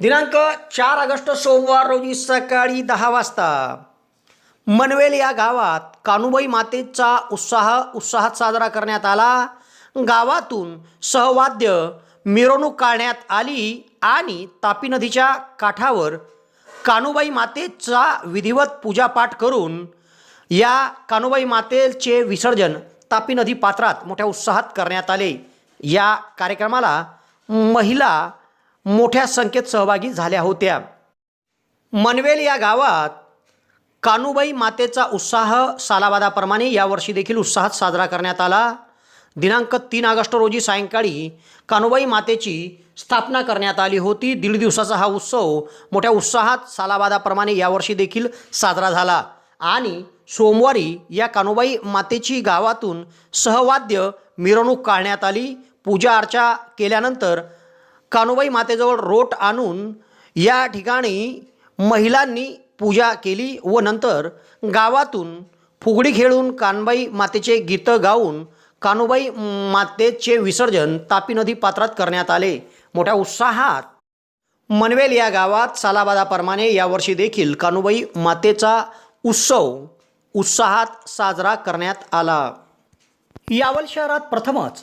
दिनांक चार ऑगस्ट सोमवार रोजी सकाळी दहा वाजता मनवेल या गावात कानुबाई मातेचा उत्साह उत्साहात साजरा करण्यात आला. गावातून सहवाद्य मिरवणूक काढण्यात आली आणि तापी नदीच्या काठावर कानुबाई मातेचा विधिवत पूजापाठ करून या कानुबाई मातेचे विसर्जन तापी नदी पात्रात मोठ्या उत्साहात करण्यात आले. या कार्यक्रमाला महिला मोठ्या संख्येत सहभागी झाल्या होत्या. मनवेल या गावात कानुबाई मातेचा उत्साह सालाबादाप्रमाणे यावर्षी देखील उत्साहात साजरा करण्यात आला. दिनांक तीन ऑगस्ट रोजी सायंकाळी कानुबाई मातेची स्थापना करण्यात आली होती. दीड दिवसाचा हा उत्सव मोठ्या उत्साहात सालाबादाप्रमाणे यावर्षी देखील साजरा झाला. आणि सोमवारी या कानुबाई मातेची गावातून सहवाद्य मिरवणूक काढण्यात आली. पूजा अर्चा केल्यानंतर कानुबाई मातेजवळ रोट आणून या ठिकाणी महिलांनी पूजा केली व नंतर गावातून फुगडी खेळून कानबाई मातेचे गीतं गाऊन कानुबाई मातेचे विसर्जन तापी नदी पात्रात करण्यात आले. मोठ्या उत्साहात मनवेल या गावात सालाबादाप्रमाणे यावर्षी देखील कानुबाई मातेचा उत्सव उत्साहात साजरा करण्यात आला. यावल शहरात प्रथमच